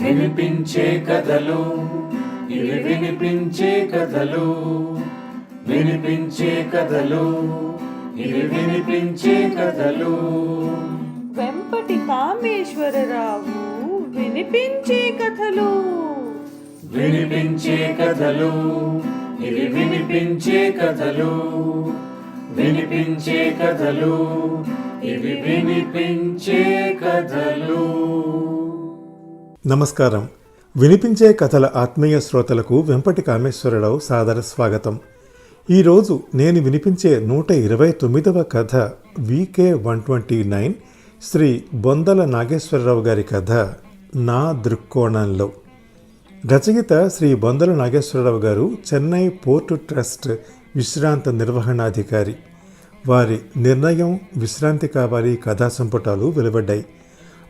వినిపించే కథలు ఇవి వినిపించే కథలు. వినిపించే కథలు ఇవి వినిపించే కథలు. వెంపటి కామేశ్వరరావు వినిపించే కథలు. వినిపించే కథలు ఇవి వినిపించే కథలు. వినిపించే కథలు ఇవి వినిపించే కథలు. నమస్కారం. వినిపించే కథల ఆత్మీయ శ్రోతలకు వెంపటి కామేశ్వరరావు సాదర స్వాగతం. ఈరోజు నేను వినిపించే నూట ఇరవై తొమ్మిదవ కథ VK one twenty nine Shri Bondala Nageswararao గారి కథ నా దృక్కోణంలో. రచయిత శ్రీ బొందల నాగేశ్వరరావు గారు చెన్నై పోర్టు ట్రస్ట్ విశ్రాంత నిర్వహణాధికారి. వారి నిర్ణయం విశ్రాంతి కావాలి కథా సంపుటాలు వెలువడ్డాయి.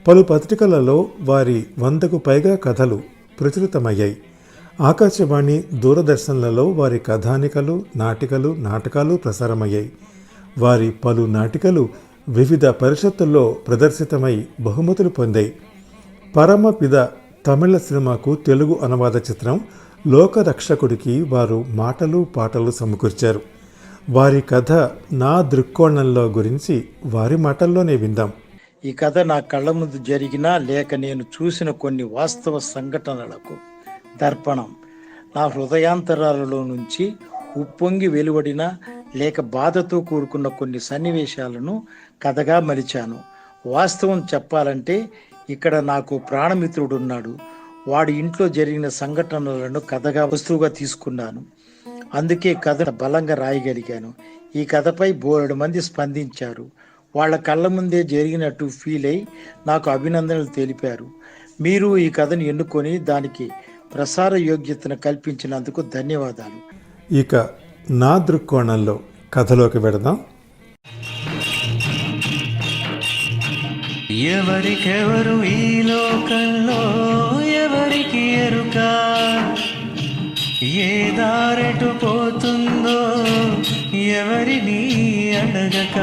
పలు పత్రికలలో వారి వందకు పైగా కథలు ప్రచురితమయ్యాయి. ఆకాశవాణి దూరదర్శన్లలో వారి కథానికలు నాటికలు నాటకాలు ప్రసారమయ్యాయి. వారి పలు నాటికలు వివిధ పరిషత్తుల్లో ప్రదర్శితమై బహుమతులు పొందాయి. పరమపిద తమిళ సినిమాకు తెలుగు అనువాద చిత్రం లోకరక్షకుడికి వారు మాటలు పాటలు సమకూర్చారు. వారి కథ నా దృక్కోణంలో గురించి వారి మాటల్లోనే విందాం. ఈ కథ నా కళ్ళ ముందు జరిగిన లేక నేను చూసిన కొన్ని వాస్తవ సంఘటనలకు దర్పణం. నా హృదయాంతరాలలో నుంచి ఉప్పొంగి వెలువడిన లేక బాధతో కూడుకున్న కొన్ని సన్నివేశాలను కథగా మలిచాను. వాస్తవం చెప్పాలంటే ఇక్కడ నాకు ప్రాణమిత్రుడు ఉన్నాడు వాడి ఇంట్లో జరిగిన సంఘటనలను కథగా వస్తువుగా తీసుకున్నాను. అందుకే కథ బలంగా రాయగలిగాను. ఈ కథపై బోరెడు మంది స్పందించారు. వాళ్ళ కళ్ళ ముందే జరిగినట్టు ఫీల్ అయి నాకు అభినందనలు తెలిపారు. మీరు ఈ కథను ఎన్నుకొని దానికి ప్రసార యోగ్యతను కల్పించినందుకు ధన్యవాదాలు. ఇక నా దృక్కోణంలో కథలోకి వెడదాం ఎవరికెవరు ఈ లోకంలో ఎవరికి ఎరుక? ఏ దారెటు పోతుందో ఎవరిని అడగక?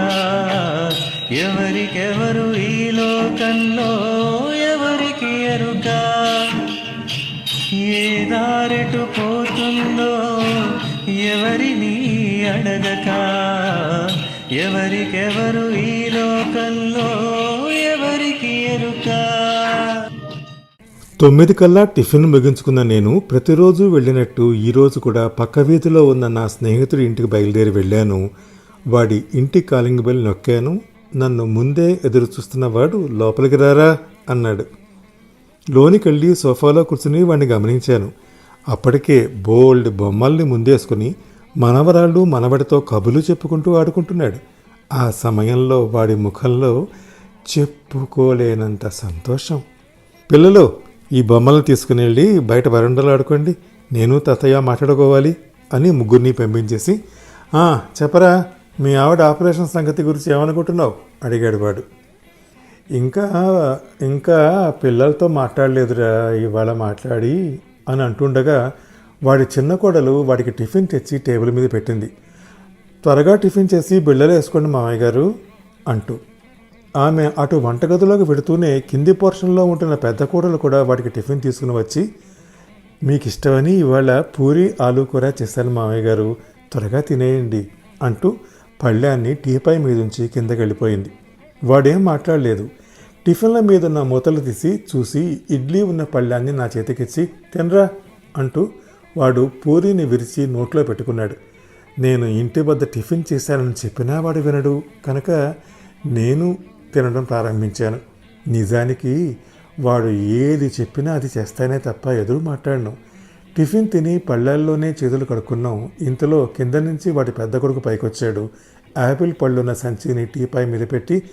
ఎవరికెవరు ఈ లోకంలో ఎవరికి ఎరుక? ఏ దారెటు పోతుందో ఎవరిని అడగక? ఎవరికెవరు ఈ లోకంలో ఎవరికి ఎరుక? తొమ్మిది కల్లా టిఫిన్ ముగించుకున్న నేను ప్రతిరోజు వెళ్ళినట్టు ఈరోజు కూడా పక్క వీధిలో ఉన్న నా స్నేహితుడి ఇంటికి బయలుదేరి వెళ్ళాను. వాడి ఇంటి కాలింగ్ బెల్ నొక్కాను. నన్ను ముందే ఎదురు చూస్తున్న వాడు లోపలికి రారా? అన్నాడు. లోనికెళ్ళి సోఫాలో కూర్చుని వాడిని గమనించాను. అప్పటికే బోల్డ్ బొమ్మల్ని ముందేసుకుని మనవరాళ్ళు మనవడితో కబులు చెప్పుకుంటూ ఆడుకుంటున్నాడు. ఆ సమయంలో వాడి ముఖంలో చెప్పుకోలేనంత సంతోషం. పిల్లలు ఈ బొమ్మలను తీసుకుని వెళ్ళి బయట వరండాలో ఆడుకోండి. నేను తాతయ్య మాట్లాడుకోవాలి అని ముగ్గురిని పంపించేసి చెప్పరా మీ ఆవిడ ఆపరేషన్ సంగతి గురించి ఏమనుకుంటున్నావు? అడిగాడు వాడు. ఇంకా ఇంకా పిల్లలతో మాట్లాడలేదురా ఇవాళ మాట్లాడి అని అంటుండగా వాడి చిన్న కోడలు వాడికి టిఫిన్ తెచ్చి టేబుల్ మీద పెట్టింది. త్వరగా టిఫిన్ చేసి బిళ్ళలు వేసుకోండి మామయ్య గారు అంటూ ఆమె అటు వంటగదిలోకి వెడుతూనే కింది పోర్షన్లో ఉంటున్న పెద్ద కూడలు కూడా వాడికి టిఫిన్ తీసుకుని వచ్చి మీకు ఇష్టమని ఇవాళ పూరి ఆలు కూర చేశాను మామయ్య గారు. త్వరగా తినేయండి అంటూ పళ్ళాన్ని టీపై మీదుంచి కిందకి వెళ్ళిపోయింది. వాడేం మాట్లాడలేదు. టిఫిన్ల మీద ఉన్న మూతలు తీసి చూసి ఇడ్లీ ఉన్న పళ్ళాన్ని నా చేతికిచ్చి తినరా అంటూ వాడు పూరీని విరిచి నోట్లో పెట్టుకున్నాడు. నేను ఇంటి వద్ద టిఫిన్ చేశానని చెప్పినా వాడు వినడు. కనుక నేను తినడం ప్రారంభించాను. నిజానికి వాడు ఏది చెప్పినా అది చేస్తానే తప్ప ఎదురు మాట్లాడను. టిఫిన్ తిని పళ్ళల్లోనే చేతులు కడుక్కున్నాం. ఇంతలో కింద నుంచి వాడి పెద్ద కొడుకు పైకొచ్చాడు. యాపిల్ పళ్ళున్న సంచిని టీపై మీద పెట్టి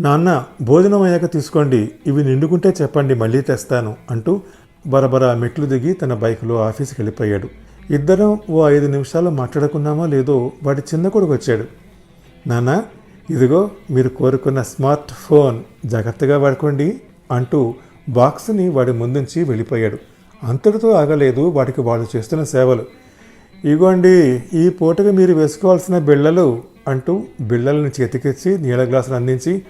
నాన్న భోజనం అయ్యాక తీసుకోండి. ఇవి నిండుకుంటే చెప్పండి మళ్ళీ తెస్తాను అంటూ బరబరా మెట్లు దిగి తన బైక్లో ఆఫీస్కి వెళ్ళిపోయాడు. ఇద్దరం ఓ ఐదు నిమిషాలు మాట్లాడుకున్నామో లేదో వాడి చిన్న కొడుకు వచ్చాడు. నాన్న ఇదిగో మీరు కోరుకున్న స్మార్ట్ ఫోన్ జాగ్రత్తగా వాడుకోండి అంటూ బాక్స్ని వాడి ముందుంచి వెళ్ళిపోయాడు. అంతటితో ఆగలేదు వాడికి వాళ్ళు చేస్తున్న సేవలు. ఇగోండి ఈ పూటకు మీరు వేసుకోవాల్సిన బిళ్ళలు అంటూ బిళ్ళలను చేతికిచ్చి నీళ్ళ గ్లాసులు అందించి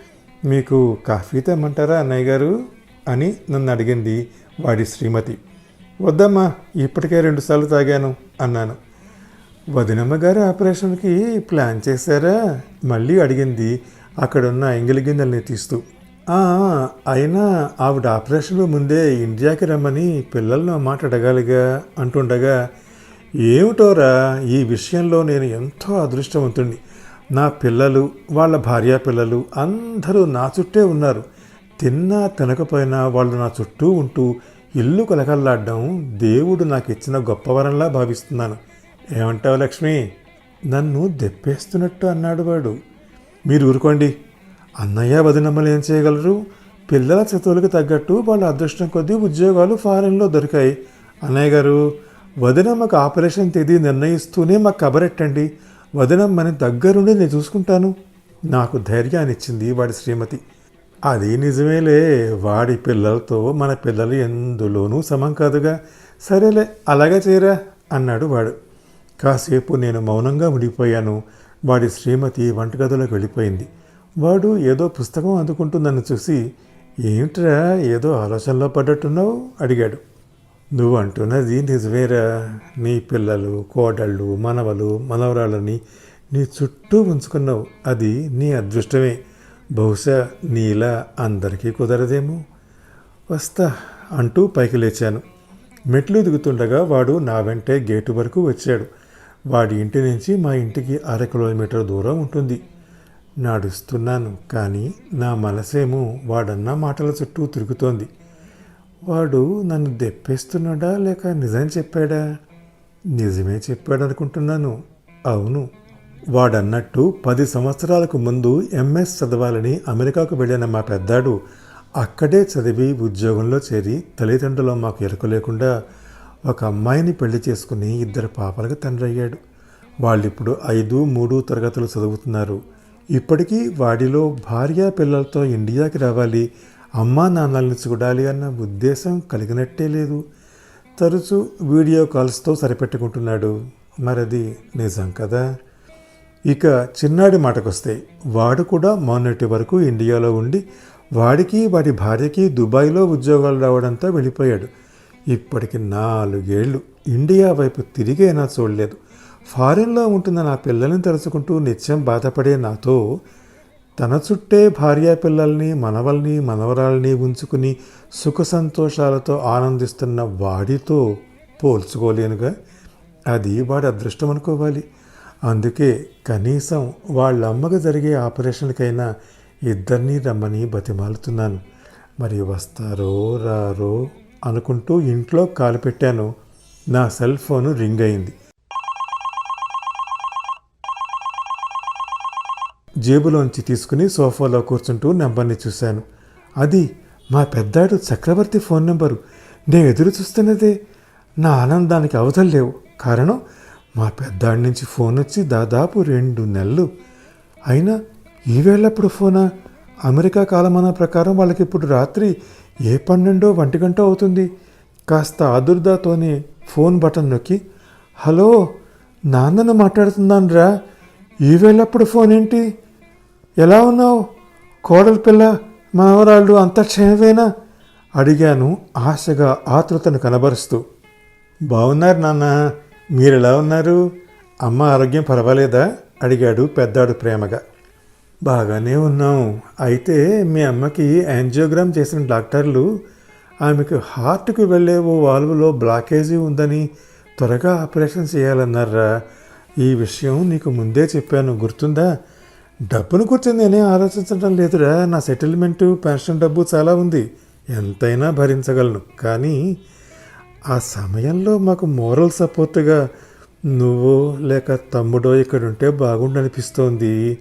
మీకు కాఫీ తెమ్మంటారా అన్నయ్య గారు? అని నన్ను అడిగింది వాడి శ్రీమతి. వద్దమ్మా ఇప్పటికే రెండుసార్లు తాగాను అన్నాను. వదినమ్మ గారి ఆపరేషన్కి ప్లాన్ చేశారా? మళ్ళీ అడిగింది. అక్కడున్న ఎంగిలి గిన్నెల్ని తీస్తూ. అయినా ఆవిడ ఆపరేషన్ ముందే ఇండియాకి రమ్మని పిల్లలను మాట అడగాలిగా అంటుండగా ఏమిటోరా ఈ విషయంలో నేను ఎంతో అదృష్టవంతుణ్ణి. నా పిల్లలు వాళ్ళ భార్య పిల్లలు అందరూ నా చుట్టే ఉన్నారు. తిన్నా తినకపోయినా వాళ్ళు నా చుట్టూ ఉంటూ ఇల్లు కలకల్లాడడం దేవుడు నాకు ఇచ్చిన గొప్ప వరంలా భావిస్తున్నాను. ఏమంటావు లక్ష్మి? నన్ను దెప్పేస్తున్నట్టు అన్నాడు వాడు. మీరు ఊరుకోండి. అన్నయ్య వదినమ్మలు ఏం చేయగలరు? పిల్లల చతువులకు తగ్గట్టు వాళ్ళ అదృష్టం కొద్దీ ఉద్యోగాలు ఫారెన్లో దొరికాయి. అన్నయ్య గారు వదినమ్మకు ఆపరేషన్ తేదీ నిర్ణయిస్తూనే మాకు కబరెట్టండి. వదినమ్మని దగ్గరుండి నేను చూసుకుంటాను. నాకు ధైర్యాన్ని ఇచ్చింది వాడి శ్రీమతి. అది నిజమేలే. వాడి పిల్లలతో మన పిల్లలు ఎందులోనూ సమం కాదుగా. సరేలే అలాగే చేయరా అన్నాడు వాడు. కాసేపు నేను మౌనంగా ఉండిపోయాను వాడి శ్రీమతి వంటగదిలోకి వెళ్ళిపోయింది. వాడు ఏదో పుస్తకం అందుకుంటుందని చూసి ఏమిట్రా ఏదో ఆలోచనలో పడ్డట్టున్నావు? అడిగాడు. నువ్వు అంటున్నది నిజమేరా. నీ పిల్లలు కోడళ్ళు మనవలు మనవరాళ్ళని నీ చుట్టూ ఉంచుకున్నావు. అది నీ అదృష్టమే. బహుశా నీలా అందరికీ కుదరదేమో. వస్తా అంటూ పైకి లేచాను. మెట్లు దిగుతుండగా వాడు నా వెంటే గేటు వరకు వచ్చాడు. వాడి ఇంటి నుంచి మా ఇంటికి అర కిలోమీటర్ దూరం ఉంటుంది. నడుస్తున్నాను కానీ నా మనసేమో వాడన్న మాటల చుట్టూ తిరుగుతోంది. వాడు నన్ను దెప్పేస్తున్నాడా లేక నిజం చెప్పాడా? నిజమే చెప్పాడు అనుకుంటున్నాను అవును వాడన్నట్టు పది సంవత్సరాలకు ముందు ఎంఎస్ చదవాలని అమెరికాకు వెళ్ళిన మా పెద్దాడు అక్కడే చదివి ఉద్యోగంలో చేరి తల్లిదండ్రులు మాకు ఎరుక లేకుండా ఒక అమ్మాయిని పెళ్ళి చేసుకుని ఇద్దరు పాపలకు తండ్రి అయ్యాడు వాళ్ళిప్పుడు ఐదు మూడు తరగతులు చదువుతున్నారు. ఇప్పటికీ వాడిలో భార్య పిల్లలతో ఇండియాకి రావాలి అమ్మా నాన్నల్ని చూడాలి అన్న ఉద్దేశం కలిగినట్టే లేదు. తరచూ వీడియో కాల్స్తో సరిపెట్టుకుంటున్నాడు. మరది నిజం కదా? ఇక చిన్నాడి మాటకొస్తే వాడు కూడా మొన్నటి వరకు ఇండియాలో ఉండి వాడికి వాడి భార్యకి దుబాయ్లో ఉద్యోగాలు రావడంతో వెళ్ళిపోయాడు. ఇప్పటికి నాలుగేళ్ళు ఇండియా వైపు తిరిగైనా చూడలేదు. ఫారెన్లో ఉంటున్న నా పిల్లల్ని తలుచుకుంటూ నిత్యం బాధపడే నాతో తన చుట్టే భార్యా పిల్లల్ని మనవల్ని మనవరాల్ని ఉంచుకుని సుఖ సంతోషాలతో ఆనందిస్తున్న వాడితో పోల్చుకోలేనుగా. అది వాడి అదృష్టం అనుకోవాలి. అందుకే కనీసం వాళ్ళ అమ్మకు జరిగే ఆపరేషన్కైనా ఇద్దరినీ రమ్మని బతిమాలుతున్నాను. మరి వస్తారో రారో? అనుకుంటూ ఇంట్లో కాలు పెట్టాను. నా సెల్ ఫోను రింగ్ అయింది. జేబులోంచి తీసుకుని సోఫాలో కూర్చుంటూ నెంబర్ని చూశాను. అది మా పెద్దాడు చక్రవర్తి ఫోన్ నెంబరు. నేను ఎదురు చూస్తున్నదే. నా ఆనందానికి అవతలు లేవు. కారణం మా పెద్దాడి నుంచి ఫోన్ వచ్చి దాదాపు రెండు నెలలు. అయినా ఈవేళప్పుడు ఫోనా? అమెరికా కాలమాన ప్రకారం వాళ్ళకి ఇప్పుడు రాత్రి ఏ పన్నెండో ఒంటి గంట అవుతుంది? కాస్త ఆదుర్దాతోనే ఫోన్ బటన్ నొక్కి హలో నాన్నను మాట్లాడుతున్నాను రా ఈవేళప్పుడు ఫోన్ ఏంటి? ఎలా ఉన్నావు? కోడలి పిల్ల మనవరాళ్ళు అంత క్షేమమేనా అడిగాను ఆశగా ఆతృతను కనబరుస్తూ. బాగున్నారు నాన్న. మీరు ఎలా ఉన్నారు? అమ్మ ఆరోగ్యం పర్వాలేదా? అడిగాడు పెద్దాడు ప్రేమగా. బాగానే ఉన్నాం. అయితే మీ అమ్మకి యాంజియోగ్రామ్ చేసిన డాక్టర్లు ఆమెకు హార్ట్కి వెళ్ళే ఓ వాల్వ్లో బ్లాకేజీ ఉందని త్వరగా ఆపరేషన్ చేయాలన్నారా? ఈ విషయం నీకు ముందే చెప్పాను. గుర్తుందా? డబ్బును గురించి నేనే ఆలోచించడం లేదురా. నా సెటిల్మెంటు పెన్షన్ డబ్బు చాలా ఉంది. ఎంతైనా భరించగలను. కానీ ఆ సమయంలో మాకు మోరల్ సపోర్ట్గా నువ్వు లేక తమ్ముడో ఇక్కడ ఉంటే బాగుండనిపిస్తోంది.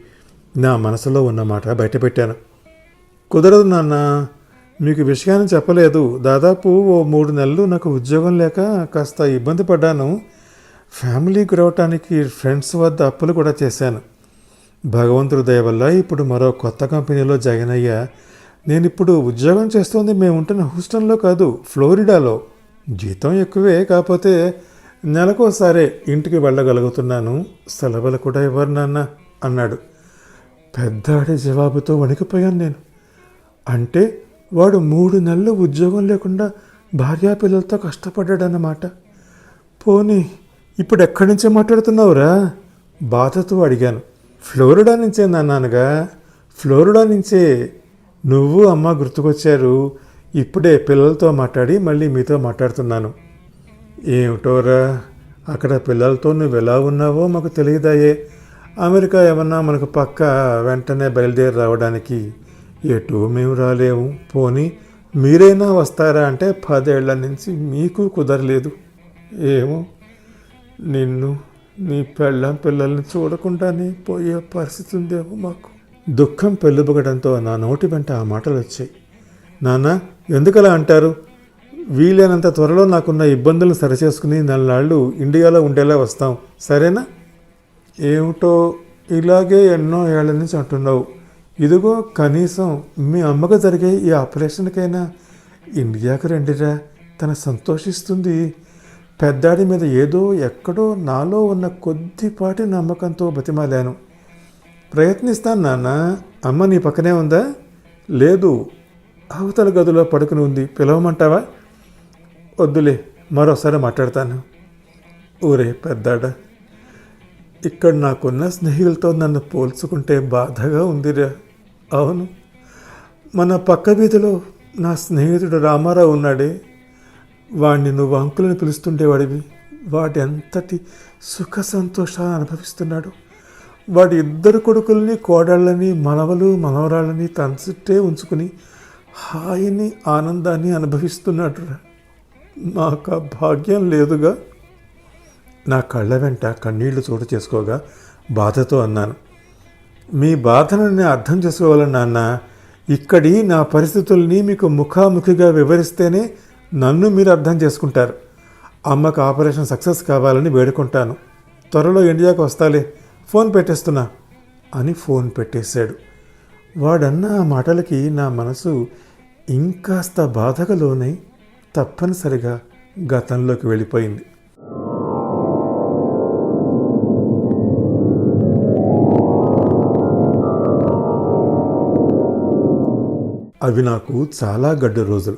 నా మనసులో ఉన్నమాట బయటపెట్టాను. కుదరదు నాన్న మీకు విషయాన్ని చెప్పలేదు. దాదాపు ఓ మూడు నెలలు నాకు ఉద్యోగం లేక కాస్త ఇబ్బంది పడ్డాను. ఫ్యామిలీకి రావటానికి ఫ్రెండ్స్ వద్ద అప్పులు కూడా చేశాను. భగవంతుడి దయ వల్ల ఇప్పుడు మరో కొత్త కంపెనీలో జాయిన్ అయ్యా. నేను ఇప్పుడు ఉద్యోగం చేస్తోంది. మేము ఉంటున్న హూస్టన్లో కాదు ఫ్లోరిడాలో. జీతం ఎక్కువే కాకపోతే నెలకోసారే ఇంటికి వెళ్ళగలుగుతున్నాను. సెలవులు కూడా ఇవ్వరు నాన్న అన్నాడు. పెద్దాడి జవాబుతో వణికిపోయాను నేను. అంటే వాడు మూడు నెలలు ఉద్యోగం లేకుండా భార్యా పిల్లలతో కష్టపడ్డాడన్నమాట. పోనీ ఇప్పుడు ఎక్కడి నుంచే మాట్లాడుతున్నావురా? బాధతో అడిగాను. ఫ్లోరిడా నుంచే నాన్నగా? ఫ్లోరిడా నుంచే? నువ్వు అమ్మ గుర్తుకొచ్చారు. ఇప్పుడే పిల్లలతో మాట్లాడి మళ్ళీ మీతో మాట్లాడుతున్నాను. ఏమిటోరా? అక్కడ పిల్లలతో నువ్వు ఎలా ఉన్నావో మాకు తెలియదాయే. అమెరికా ఏమన్నా మనకు పక్క వెంటనే బయలుదేరి రావడానికి ఎటు మేము రాలేము. పోనీ మీరైనా వస్తారా అంటే పదేళ్ళ నుంచి మీకు కుదరలేదు. ఏమో నిన్ను నీ పెళ్ళం పిల్లల్ని చూడకుండానే పోయే పరిస్థితి ఉందేమో మాకు. దుఃఖం పెళ్ళుబగడంతో నా నోటి వెంట ఆ మాటలు వచ్చాయి నాన్న ఎందుకలా అంటారు? వీలైనంత త్వరలో నాకున్న ఇబ్బందులను సరిచేసుకుని నల్లాళ్ళు ఇండియాలో ఉండేలా వస్తాం. సరేనా? ఏమిటో ఇలాగే ఎన్నో ఏళ్ళ నుంచి అంటున్నావు. ఇదిగో కనీసం మీ అమ్మకు జరిగే ఈ ఆపరేషన్కైనా ఇండియాకు రండిరా. తన సంతోషిస్తుంది. పెద్దాడి మీద ఏదో ఎక్కడో నాలో ఉన్న కొద్దిపాటి నమ్మకంతో బతిమాలాను. ప్రయత్నిస్తాను నాన్న. అమ్మ నీ పక్కనే ఉందా? లేదు. అవతల గదిలో పడుకుని ఉంది. పిలవమంటావా? వద్దులే. మరోసారి మాట్లాడతాను. ఊరే పెద్దాడా. ఇక్కడ నాకున్న స్నేహితులతో నన్ను పోల్చుకుంటే బాధగా ఉందిరా. అవును. మన పక్క వీధిలో నా స్నేహితుడు రామారావు ఉన్నాడే. వాడిని నువ్వు అంకులను పిలుస్తుండేవాడివి వాడి అంతటి సుఖ సంతోషాన్ని అనుభవిస్తున్నాడు. వాడి ఇద్దరు కొడుకుల్ని కోడళ్ళని మనవలు మనవరాళ్ళని తన చుట్టే ఉంచుకుని హాయిని ఆనందాన్ని అనుభవిస్తున్నాడు నాకు ఆ భాగ్యం లేదుగా. నా కళ్ళ వెంట కన్నీళ్ళు చోటు చేసుకోగా బాధతో అన్నాను. మీ బాధను నేను అర్థం చేసుకోవాలని నాన్న? ఇక్కడి నా పరిస్థితుల్ని మీకు ముఖాముఖిగా వివరిస్తేనే నన్ను మీరు అర్థం చేసుకుంటారు. అమ్మకు ఆపరేషన్ సక్సెస్ కావాలని వేడుకుంటాను. త్వరలో ఇండియాకు వస్తాలే ఫోన్ పెట్టేస్తున్నా అని ఫోన్ పెట్టేశాడు. వాడన్న ఆ మాటలకి నా మనసు ఇంకాస్త బాధగా లోనై తప్పనిసరిగా గతంలోకి వెళ్ళిపోయింది. అవి నాకు చాలా గడ్డు రోజులు.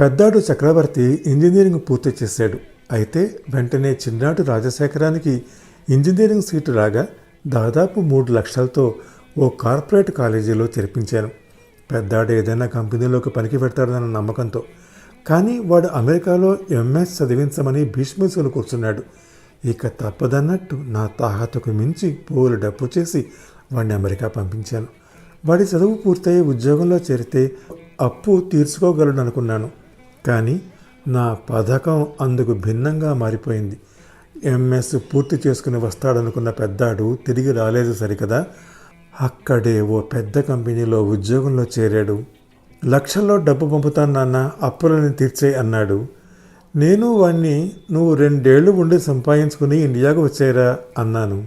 పెద్దాడు చక్రవర్తి ఇంజనీరింగ్ పూర్తి చేశాడు. అయితే వెంటనే చిన్నాడు రాజశేఖరానికి ఇంజనీరింగ్ సీటు రాగా దాదాపు మూడు లక్షలతో ఓ కార్పొరేట్ కాలేజీలో చేర్పించాను. పెద్దాడు ఏదైనా కంపెనీలోకి పనికి పెడతాడన్న నమ్మకంతో. కానీ వాడు అమెరికాలో ఎంఎస్ చదివించమని భీష్మించుకుని కూర్చున్నాడు. ఇక తప్పదన్నట్టు నా తాహతకు మించి పోలు డబ్బు చేసి వాడిని అమెరికా పంపించాను. వాడి చదువు పూర్తయి ఉద్యోగంలో చేరితే అప్పు తీర్చుకోగలను అనుకున్నాను. కానీ నా పథకం అందుకు భిన్నంగా మారిపోయింది. ఎంఎస్ పూర్తి చేసుకుని వస్తాడనుకున్న పెద్దాడు తిరిగి రాలేదు సరికదా? అక్కడే ఓ పెద్ద కంపెనీలో ఉద్యోగంలో చేరాడు. లక్షల్లో డబ్బు పంపుతాను నాన్న అప్పులని తీర్చే అన్నాడు. నేను వాణ్ణి నువ్వు రెండేళ్ళు ఉండి సంపాదించుకుని ఇండియాకు వచ్చారా అన్నాను.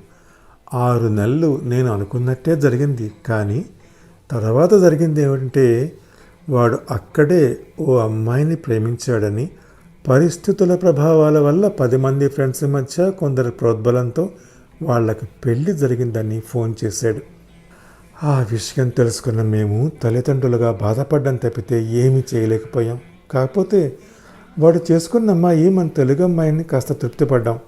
ఆరు నెలలు నేను అనుకున్నట్టే జరిగింది. కానీ తర్వాత జరిగింది ఏమంటే వాడు అక్కడే ఓ అమ్మాయిని ప్రేమించాడని పరిస్థితుల ప్రభావాల వల్ల పది మంది ఫ్రెండ్స్ మధ్య కొందరు ప్రోద్బలంతో వాళ్ళకి పెళ్ళి జరిగిందని ఫోన్ చేశాడు. ఆ విషయం తెలుసుకున్న మేము తల్లిదండ్రులుగా బాధపడ్డం తప్పితే ఏమీ చేయలేకపోయాం. కాకపోతే వాడు చేసుకున్న అమ్మాయి మన తెలుగు అమ్మాయిని కాస్త తృప్తిపడ్డాం.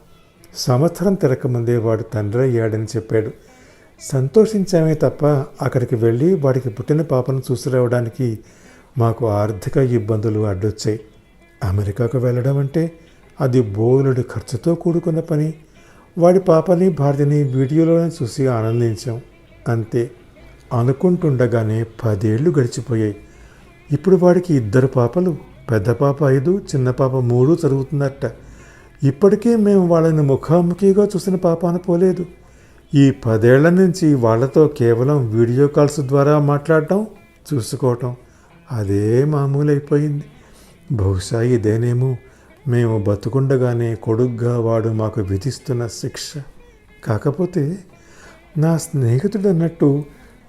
సంవత్సరం తిరగకముందే వాడు తండ్రి అయ్యాడని చెప్పాడు. సంతోషించామే తప్ప అక్కడికి వెళ్ళి వాడికి పుట్టిన పాపను చూసిరావడానికి మాకు ఆర్థిక ఇబ్బందులు అడ్డొచ్చాయి. అమెరికాకు వెళ్ళడం అంటే అది బోలుడి ఖర్చుతో కూడుకున్న పని. వాడి పాపని భార్యని వీడియోలోనే చూసి ఆనందించాం. అంతే. అనుకుంటుండగానే పదేళ్ళు గడిచిపోయాయి. ఇప్పుడు వాడికి ఇద్దరు పాపలు పెద్ద పాప ఐదు చిన్న పాప మూడు చదువుతుందట ఇప్పటికే మేము వాళ్ళని ముఖాముఖిగా చూసిన పాపాన పోలేదు. ఈ పదేళ్ళ నుంచి వాళ్ళతో కేవలం వీడియో కాల్స్ ద్వారా మాట్లాడటం చూసుకోవటం అదే మామూలైపోయింది. బహుశా ఇదేనేమో మేము బతుకుండగానే కొడుగ్గా వాడు మాకు విధిస్తున్న శిక్ష. కాకపోతే నా స్నేహితుడు అన్నట్టు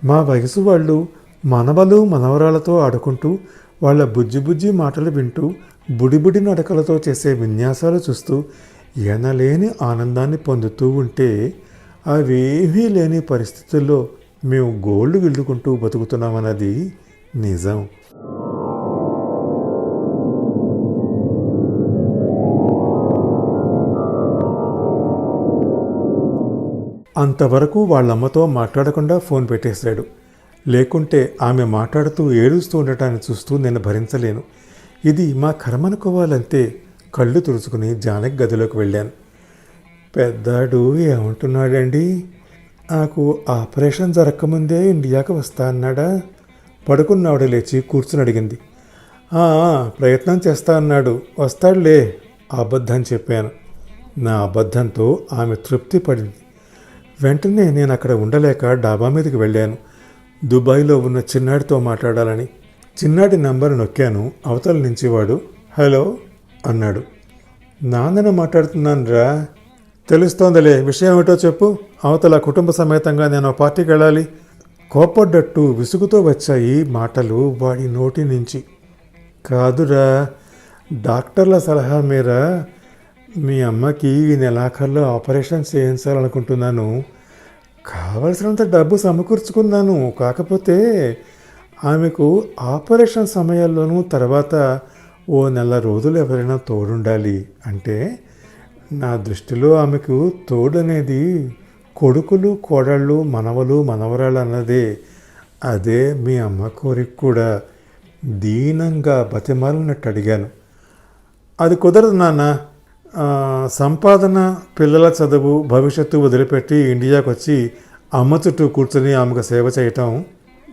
మా వయసు వాళ్ళు మనవలు మనవరాలతో ఆడుకుంటూ వాళ్ళ బుజ్జి బుజ్జి మాటలు వింటూ బుడిబుడి నడకలతో చేసే విన్యాసాలు చూస్తూ ఎనలేని ఆనందాన్ని పొందుతూ ఉంటే అవేవీ లేని పరిస్థితుల్లో మేము గోల్డ్ గిల్లుకుంటూ బతుకుతున్నామన్నది నిజం. అంతవరకు వాళ్ళమ్మతో మాట్లాడకుండా ఫోన్ పెట్టేశాడు. లేకుంటే ఆమె మాట్లాడుతూ ఏడుస్తూ ఉండటాన్ని చూస్తూ నేను భరించలేను. ఇది మా కర్మనుకోవాలంటే కళ్ళు తుడుచుకుని జానకి గదిలోకి వెళ్ళాను. పెద్దాడు ఏమంటున్నాడండి? నాకు ఆపరేషన్ జరగకముందే ఇండియాకి వస్తా అన్నాడా? పడుకున్నావిడ లేచి కూర్చుని అడిగింది. "ఆ, ప్రయత్నం చేస్తా అన్నాడు. వస్తాడులే అబద్ధం చెప్పాను. నా అబద్ధంతో ఆమె తృప్తి పడింది. వెంటనే నేను అక్కడ ఉండలేక డాబా మీదకి వెళ్ళాను. దుబాయ్లో ఉన్న చిన్నాడితో మాట్లాడాలని. చిన్నాడి నంబర్ నొక్కాను. అవతల నుంచి వాడు హలో అన్నాడు. నాన్నను మాట్లాడుతున్నాను రా తెలుస్తోందిలే. విషయం ఏమిటో చెప్పు. అవతల కుటుంబ సమేతంగా నేను పార్టీకి వెళ్ళాలి. కోపడ్డట్టు విసుగుతో వచ్చాయి మాటలు వాడి నోటి నుంచి. కాదురా డాక్టర్ల సలహా మేర మీ అమ్మకి ఈ నెలాఖరులో ఆపరేషన్ చేయించాలనుకుంటున్నాను. కావలసినంత డబ్బు సమకూర్చుకున్నాను. కాకపోతే ఆమెకు ఆపరేషన్ సమయాల్లోనూ తర్వాత ఓ నెల రోజులు ఎవరైనా తోడుండాలి అంటే నా దృష్టిలో ఆమెకు తోడనేది కొడుకులు కోడళ్ళు మనవలు మనవరాళ్ళు అన్నదే. అదే మీ అమ్మ కోరిక కూడా. దీనంగా బతిమాలినట్టు అడిగాను. అది కుదరదు నాన్న. సంపాదన పిల్లల చదువు భవిష్యత్తు వదిలిపెట్టి ఇండియాకు వచ్చి అమ్మ చుట్టూ కూర్చొని ఆమెకు సేవ చేయటం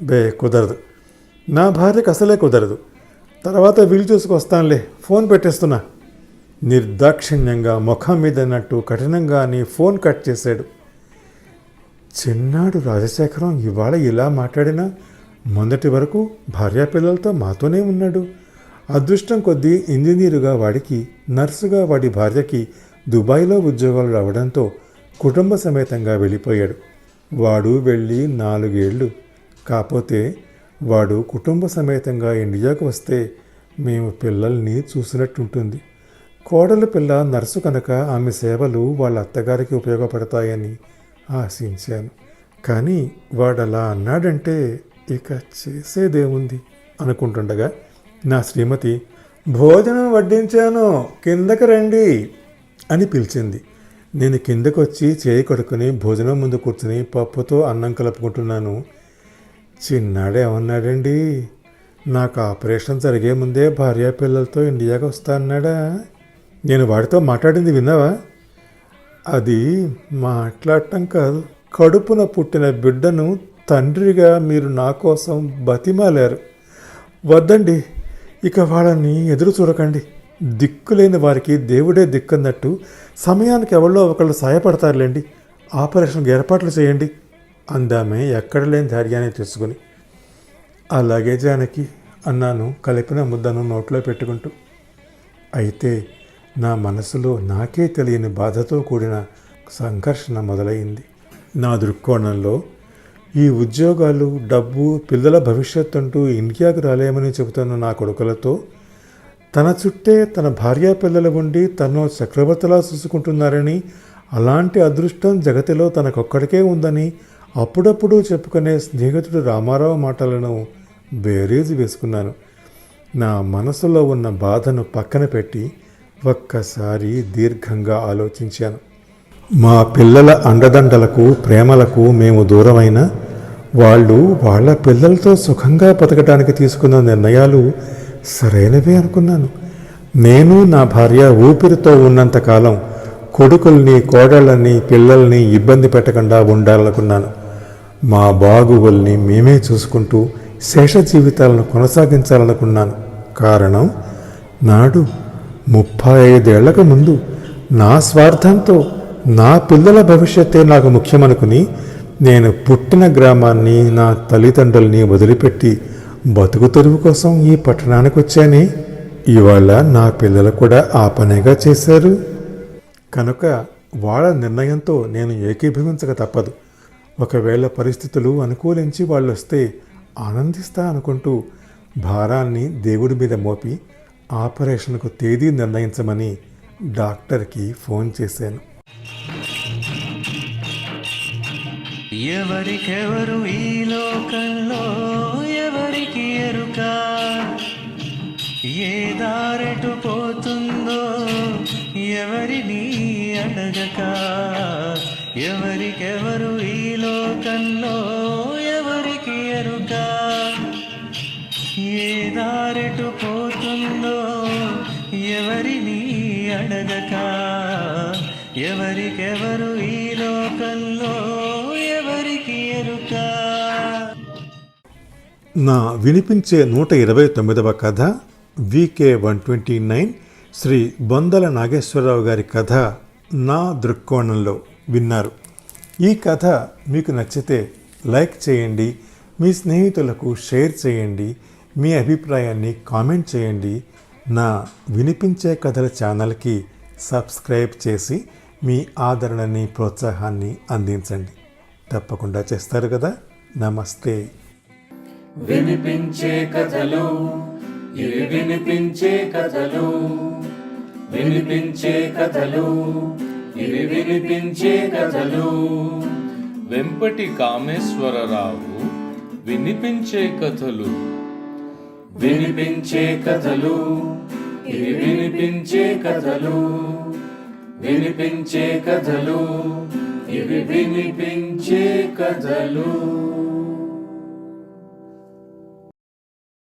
బే కుదరదు. నా భార్యకు అసలే కుదరదు. తర్వాత వీలు చూసుకొస్తానులే. ఫోన్ పెట్టేస్తున్నా. నిర్దాక్షిణ్యంగా ముఖం మీద నట్టు కఠినంగా నీ ఫోన్ కట్ చేశాడు. చిన్నాడు రాజశేఖరం ఇవాళ ఇలా మాట్లాడినా మొదటి వరకు భార్యాపిల్లలతో మాతోనే ఉన్నాడు. అదృష్టం కొద్దీ ఇంజనీరుగా వాడికి నర్సుగా వాడి భార్యకి దుబాయ్లో ఉద్యోగాలు రావడంతో కుటుంబ సమేతంగా వెళ్ళిపోయాడు. వాడు వెళ్ళి నాలుగేళ్ళు. కాకపోతే వాడు కుటుంబ సమేతంగా ఇండియాకు వస్తే మేము పిల్లల్ని చూసినట్టుంటుంది. కోడల పిల్ల నర్సు కనుక ఆమె సేవలు వాళ్ళ అత్తగారికి ఉపయోగపడతాయని ఆశించాను. కానీ వాడలా అన్నాడంటే ఇక చేసేదేముంది అనుకుంటుండగా నా శ్రీమతి భోజనం వడ్డించాను కిందకి రండి అని పిలిచింది. నేను కిందకు వచ్చి చేయి కడుక్కుని భోజనం ముందు కూర్చుని పప్పుతో అన్నం కలుపుకుంటున్నాను. చిన్నాడు ఏమన్నాడండి? నాకు ఆపరేషన్ జరిగే ముందే భార్యా పిల్లలతో ఇండియాకి వస్తా అన్నాడా? నేను వాడితో మాట్లాడింది విన్నావా? అది మాట్లాడటం కాదు. కడుపున పుట్టిన బిడ్డను తండ్రిగా మీరు నా కోసం బతిమాలారు. వద్దండి ఇక వాళ్ళని ఎదురు చూడకండి. దిక్కులేని వారికి దేవుడే దిక్కన్నట్టు సమయానికి ఎవరో ఒకళ్ళు సాయపడతారులేండి. ఆపరేషన్కి ఏర్పాట్లు చేయండి అందామే ఎక్కడ లేని ధైర్యాన్ని తెచ్చుకొని అలాగే జానకి అన్నాను కలిపిన ముద్దను నోట్లో పెట్టుకుంటూ. అయితే నా మనసులో నాకే తెలియని బాధతో కూడిన సంఘర్షణ మొదలైంది. నా దృక్కోణంలో ఈ ఉద్యోగాలు డబ్బు పిల్లల భవిష్యత్తు అంటూ ఇండియాకు రాలేమని చెబుతున్న నా కొడుకులతో తన చుట్టే తన భార్యా పిల్లలు ఉండి తను చక్రవర్తిలా చూసుకుంటున్నారని అలాంటి అదృష్టం జగతిలో తనకొక్కడికే ఉందని అప్పుడప్పుడు చెప్పుకునే స్నేహితుడు రామారావు మాటలను బేరీజు వేసుకున్నాను. నా మనసులో ఉన్న బాధను పక్కన పెట్టి ఒక్కసారి దీర్ఘంగా ఆలోచించాను. మా పిల్లల అండదండలకు ప్రేమలకు మేము దూరమైన వాళ్ళు వాళ్ళ పిల్లలతో సుఖంగా బతకడానికి తీసుకున్న నిర్ణయాలు సరైనవే అనుకున్నాను. నేను నా భార్య ఊపిరితో ఉన్నంతకాలం కొడుకుల్ని కోడళ్ళని పిల్లల్ని ఇబ్బంది పెట్టకుండా ఉండాలనుకున్నాను. మా బాగువుల్ని మేమే చూసుకుంటూ శేష జీవితాలను కొనసాగించాలనుకున్నాను. కారణం నాడు ముప్పై ఐదేళ్ళకు ముందు నా స్వార్థంతో నా పిల్లల భవిష్యత్తే నాకు ముఖ్యమనుకుని నేను పుట్టిన గ్రామాన్ని నా తల్లిదండ్రుల్ని వదిలిపెట్టి బతుకు తెరువు కోసం ఈ పట్టణానికి వచ్చానే. ఇవాళ నా పిల్లలు కూడా ఆ పనిగా చేశారు. కనుక వాళ్ళ నిర్ణయంతో నేను ఏకీభవించక తప్పదు. ఒకవేళ పరిస్థితులు అనుకూలించి వాళ్ళు వస్తే ఆనందిస్తా అనుకుంటూ భారాన్ని దేవుడి మీద మోపి ఆపరేషన్కు తేదీ నిర్ణయించమని డాక్టర్కి ఫోన్ చేశాను. ఎవరికెవరు ఈ లోకంలో ఎవరికి ఎరుక? ఏ దారెటు పోతుందో ఎవరిని అడగక? ఎవరికెవరు ఈ లోకంలో నా వినిపించే నూట ఇరవై తొమ్మిదవ కథ VK one twenty nine Shri Bondala Nageswararao గారి కథ నా దృక్కోణంలో విన్నారు. ఈ కథ మీకు నచ్చితే లైక్ చేయండి మీ స్నేహితులకు షేర్ చేయండి మీ అభిప్రాయాన్ని కామెంట్ చేయండి. నా వినిపించే కథల ఛానల్కి సబ్స్క్రైబ్ చేసి మీ ఆదరణని ప్రోత్సాహాన్ని అందించండి. తప్పకుండా చేస్తారు కదా. నమస్తే. వినిపించే కథలు ఇవి వినిపించే కథలు? వినిపించే కథలు ఇవి వినిపించే కథలు? వెంపటి కామేశ్వరరావు వినిపించే కథలు. వినిపించే కథలు ఇవి వినిపించే కథలు? వినిపించే కథలు ఇవి వినిపించే కథలు?